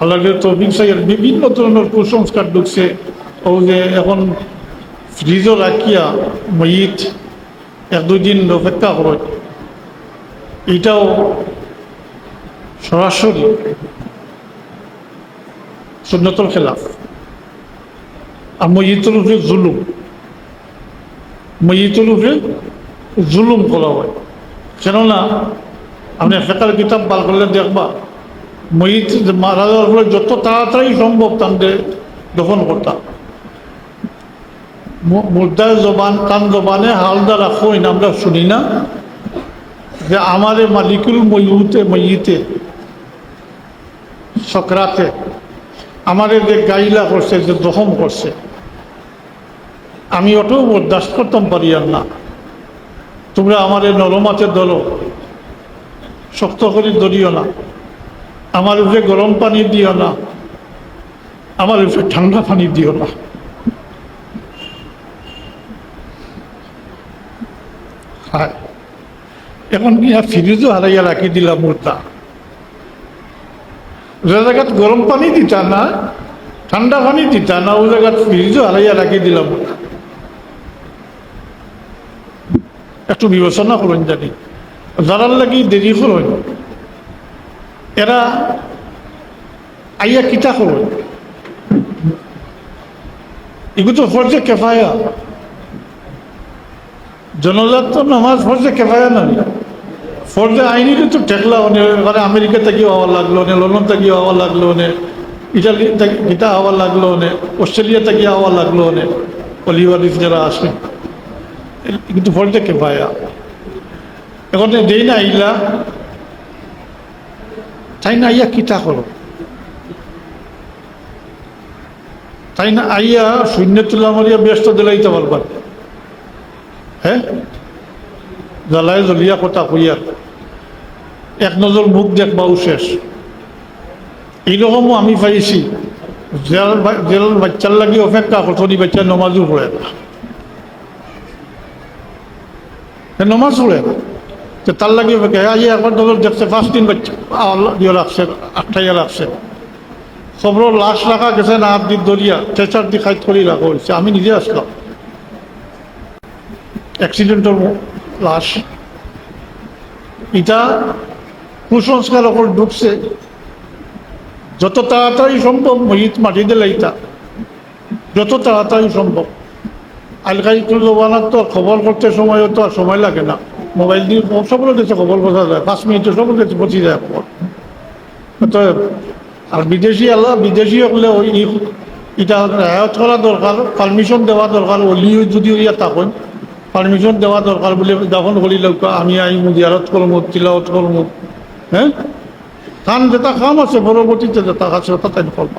আল্লাহর তৌফিক সাইয়ের বিভিন্ন ধরনের কুসংস্কার ঢুকছে। ও যে এখন ফ্রিজও রাখিয়া ময়িত এক দুই দিন অপেক্ষা করে। এটাও সরাসরি সুন্নতল খেলাফ। আর ময়িতুল উপরে জুলুম। ময়িতুল উপরে জুলুম করা হয়। কেননা আপনি ফেকার কিতাব বার করলে দেখবা ময়িত মারা যাওয়ার যত তাড়াতাড়ি সম্ভব তাদের দফন করতাম। মু- মুর্দার জবান, কান জবানে হালদা রাখোই না আমরা শুনি না। যে আমারে মালিকুল ময়ুতে, ময়িতে, সকরাতে, আমারে যে গাইলা করছে, যে দহম করছে, আমি ওটাও বরদাস্ত করতাম পারি আর না। তোমরা আমার নরমাতে ধরো, শক্ত করে ধরিও না। আমার উপরে গরম পানি দিও না। আমার উপরে ঠান্ডা পানি দিও না। এখন কি আর ফ্রিজও হারাইয়া রাখি দিলাম মোরটা যে জায়গাত গরম পানি দিতা না, ঠান্ডা পানি দিতা না, ও জায়গাত ফ্রিজও হারাইয়া রাখি দিলাম একটু বিবেচনা করুন জানি। যারার লাগি দেরি করুন এরা আইয়া কিতা করুন এগুলো তো ফরজে কেফায়া। জনজাত তো নামাজ ফরজে কেফায়া নয় ফরজে আইনি তো ঠেকলা ওনে মানে আমেরিকা থেকে হওয়া লাগল নে লন্ডন থেকে হওয়া লাগল নে ইটালি থেকে গীতা হওয়া লাগল নে অস্ট্রেলিয়া থেকে হওয়া লাগল নে অলিভারিস যারা আসে। কিন্তু ফরজে কেফায়া। এখন দেই না আইলা তাই না আইয়া কিতা করো তাই না আইয়া শূন্য তুলা মারিয়া ব্যস্ত দিলাইতে পারবার হ্যাঁ জ্বালায় জ্বলিয়া কথা কইয়া এক নজর মুখ দেখবাও শেষ এইরকমও আমি পাইছি জেল জেল বাচ্চার লাগি অপেক্ষা কতনি বাচ্চা নমাজও পড়ে না নমাজ পড়ে না তো তার লাগি অপেক্ষা আজ একবার নজর দেখছে, পাঁচ দিন বাচ্চা। দিয়ে রাখছে আটটাইয়া রাখছে। খবর লাশ রাখা গেছে না, হাত দিক দরিয়া চেচার দি খাইত করি রাখা হয়েছে। আমি নিজে আসলাম। অ্যাক্সিডেন্টের লাশ। এটা কুসংস্কার ওপর ঢুকছে। যত তাড়াতাড়ি সম্ভব মহিত মাটি দিলাইতা যত তাড়াতাড়ি সম্ভব। আলকাইকুল জবানার তো খবর করতে সময় তো আর সময় লাগে না। মোবাইল দিয়ে সকলের কাছে খবর কথা যায়। পাঁচ মিনিটে সকলের কাছে পৌঁছে যায় খবর। অতএব, আর বিদেশি আল্লাহ, বিদেশি হলে ওই এটা রেহায়ত করা দরকার পারমিশন দেওয়া দরকার, অলি যদি ইয়া থাকেন পারমিশন দেওয়া দরকার বলে যখন বলি লোক আমি আইমু, জিয়ারত করব তিলাওত করব হ্যাঁ? খান যেটা কাম আছে, পরবর্তীতে যেটা আছে ওটা তাই করব